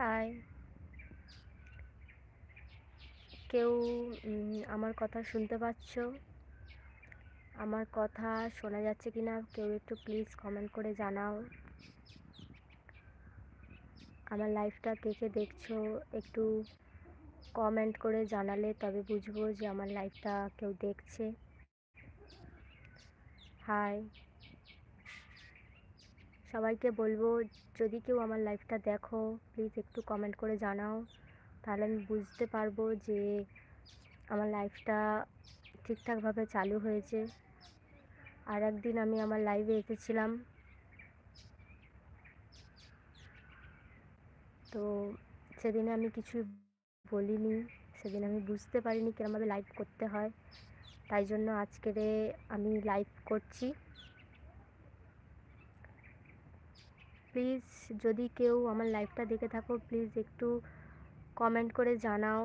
High কেউ আমার কথা শুনতে পাচ্ছ? আমার কথা শোনা যাচ্ছে কি না কেউ একটু প্লিজ কমেন্ট করে জানাও। আমার লাইফটা কে কে দেখছ? একটু কমেন্ট করে জানালে তবে বুঝব যে আমার লাইফটা কেউ দেখছে। হাই সবাইকে বলব, যদি কেউ আমার লাইফটা দেখো প্লিজ একটু কমেন্ট করে জানাও। তাহলে আমি বুঝতে পারব যে আমার লাইফটা ঠিকঠাকভাবে চালু হয়েছে। আর একদিন আমি আমার লাইভে এসেছিলাম। তো সেদিনে আমি কিছু বলিনি, সেদিন আমি বুঝতে পারিনি কিরমভাবে লাইভ করতে হয়। তাই জন্য আজকেরে আমি লাইভ করছি। প্লিজ যদি কেউ আমার লাইভটা দেখে থাকো প্লিজ একটু কমেন্ট করে জানাও।